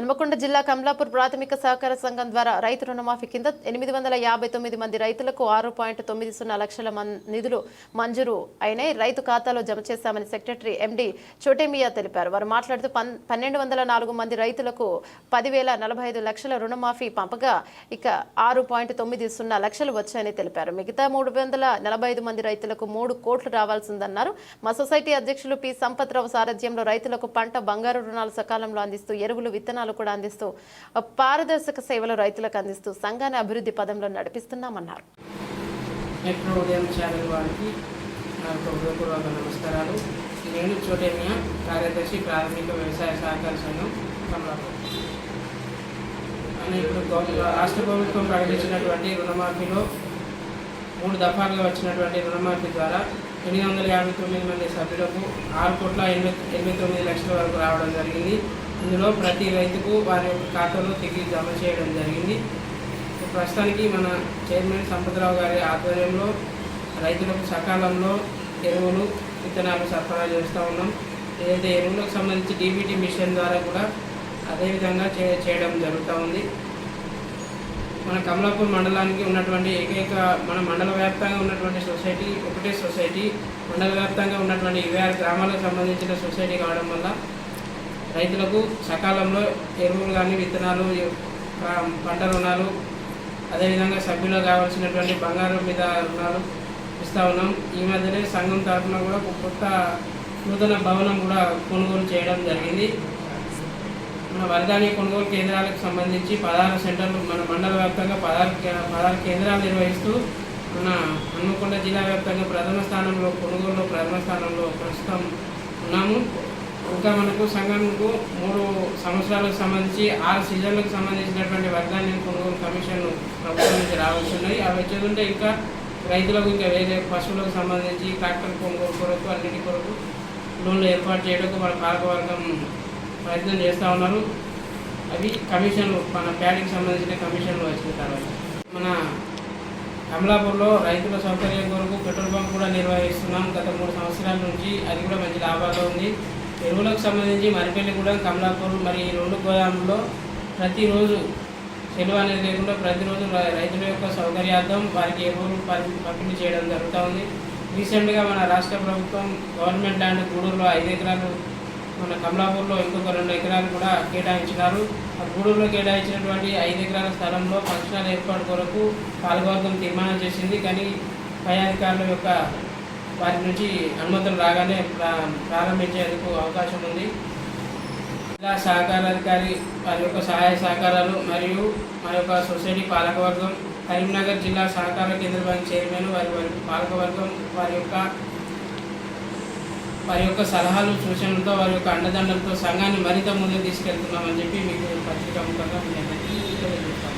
హన్మకొండ జిల్లా కమలాపూర్ ప్రాథమిక సహకార సంఘం ద్వారా రైతు రుణమాఫీ కింద ఎనిమిది వందల యాభై తొమ్మిది మంది రైతులకు ఆరు పాయింట్ తొమ్మిది సున్నా లక్షల నిధులు మంజూరు అయినాయి. రైతు ఖాతాలో జమ చేశామని సెక్రటరీ ఎండి చోటేమియా తెలిపారు. వారు మాట్లాడుతూ పన్ పన్నెండు వందల నాలుగు మంది రైతులకు పదివేల నలభై ఐదు లక్షల రుణమాఫీ పంపగా ఇక ఆరు పాయింట్ తొమ్మిది సున్నా లక్షలు వచ్చాయని తెలిపారు. మిగతా మూడు వందల నలభై ఐదు మంది రైతులకు మూడు కోట్లు రావాల్సిందన్నారు. మా సొసైటీ అధ్యక్షులు పి సంపత్రావు సారథ్యంలో రైతులకు పంట బంగారు రుణాలు సకాలంలో అందిస్తూ ఎరువులు విత్తనాలు విత్తనాలు కూడా అందిస్తూ పారదర్శక సేవలు రైతులకు అందిస్తూ సంఘాన్ని అభివృద్ధి పదంలో నడిపిస్తున్నామన్నారు. నమస్కారాలు. నేను చోటేమియా కార్యదర్శి ప్రాథమిక వ్యవసాయ సహకార సంఘం కమలాపూర్. అని ఇప్పుడు రాష్ట్ర ప్రభుత్వం ప్రకటించినటువంటి రుణమాఫీలో మూడు దఫాలుగా వచ్చినటువంటి రుణమాఫీ ద్వారా ఎనిమిది వందల యాభై తొమ్మిది మంది సభ్యులకు ఆరు కోట్ల ఎనిమిది ఎనిమిది తొమ్మిది లక్షల వరకు రావడం జరిగింది. ఇందులో ప్రతి రైతుకు వారి యొక్క ఖాతాలో తిరిగి జమ చేయడం జరిగింది. ప్రస్తుతానికి మన చైర్మన్ సంపతరావు గారి ఆధ్వర్యంలో రైతులకు సకాలంలో ఎరువులు విత్తనాలు సరఫరా చేస్తూ ఉన్నాం. ఏదైతే ఎరువులకు సంబంధించి డీబీటీ మిషన్ ద్వారా కూడా అదేవిధంగా చే చేయడం జరుగుతూ ఉంది. మన కమలాపూర్ మండలానికి ఉన్నటువంటి ఏకైక మన మండల వ్యాప్తంగా ఉన్నటువంటి సొసైటీ ఒకటే సొసైటీ మండల వ్యాప్తంగా ఉన్నటువంటి ఇరవై ఆరు గ్రామాలకు సంబంధించిన సొసైటీ కావడం వల్ల రైతులకు సకాలంలో ఎరువులు కానీ విత్తనాలు పంట రుణాలు అదేవిధంగా సభ్యులకు కావాల్సినటువంటి బంగారం మీద రుణాలు ఇస్తూ ఉన్నాం. ఈ మధ్యనే సంఘం తరఫున కూడా ఒక కొత్త నూతన భవనం కూడా కొనుగోలు చేయడం జరిగింది. మన వరిధాన్య కొనుగోలు కేంద్రాలకు సంబంధించి పదహారు సెంటర్లు మన మండల వ్యాప్తంగా పదహారు పదహారు కేంద్రాలు నిర్వహిస్తూ మన హన్మకొండ జిల్లా వ్యాప్తంగా ప్రథమ స్థానంలో కొనుగోలులో ప్రథమ స్థానంలో ప్రస్తుతం ఉన్నాము. ఇంకా మనకు సంఘంకు మూడు సంవత్సరాలకు సంబంధించి ఆరు సీజన్లకు సంబంధించినటువంటి వర్గాన్ని కొనుగోలు కమిషన్ ప్రభుత్వం నుంచి రావాల్సి ఉన్నాయి అవి వచ్చేదంటే ఇంకా రైతులకు ఇంకా వేరే పశువులకు సంబంధించి ట్రాక్టర్ కొనుగోలు కొరకు అన్నిటి కొరకు లోన్లు ఏర్పాటు చేయడానికి మన పాలకవర్గం ప్రయత్నం చేస్తూ ఉన్నారు. అవి కమిషన్లు మన ప్యాడీకి సంబంధించిన కమిషన్లు వచ్చిన తర్వాత. మన అమలాపూర్లో రైతుల సౌకర్యం కొరకు పెట్రోల్ బంక్ కూడా నిర్వహిస్తున్నాం. గత మూడు సంవత్సరాల నుంచి అది కూడా మంచి లాభాలు ఉంది. ఎరువులకు సంబంధించి మరిపల్లి కూడా కమలాపూర్ మరి ఈ రెండు గోదాముల్లో ప్రతిరోజు సెలవు అనేది లేకుండా ప్రతిరోజు రైతుల యొక్క సౌకర్యార్థం వారికి ఎరువులు పంపిణీ చేయడం జరుగుతూ ఉంది. రీసెంట్గా మన రాష్ట్ర ప్రభుత్వం గవర్నమెంట్ ల్యాండ్ గూడూరులో ఐదు ఎకరాలు మన కమలాపూర్లో ఇంకొక రెండు ఎకరాలు కూడా కేటాయించినారు. ఆ గూడూరులో కేటాయించినటువంటి ఐదు ఎకరాల స్థలంలో ఫంక్షనల్ ఏర్పాటు కొరకు పాల్గొనడం తీర్మానం చేసింది. కానీ పై అధికారుల యొక్క వారి నుంచి అనుమతులు రాగానే ప్రా ప్రారంభించేందుకు అవకాశం ఉంది. జిల్లా సహకారాధికారి వారి యొక్క సహాయ సహకారాలు మరియు మా యొక్క సొసైటీ పాలకవర్గం కరీంనగర్ జిల్లా సహకార కేంద్ర బ్యాంక్ చైర్మన్ వారి వారి పాలకవర్గం వారి యొక్క వారి యొక్క సలహాలు సూచనలతో వారి యొక్క అండదండలతో సంఘాన్ని మరింత ముందుకు తీసుకెళ్తున్నామని చెప్పి మీకు పత్రికా ముఖంగా మీ అందరికీ తెలియజేస్తాను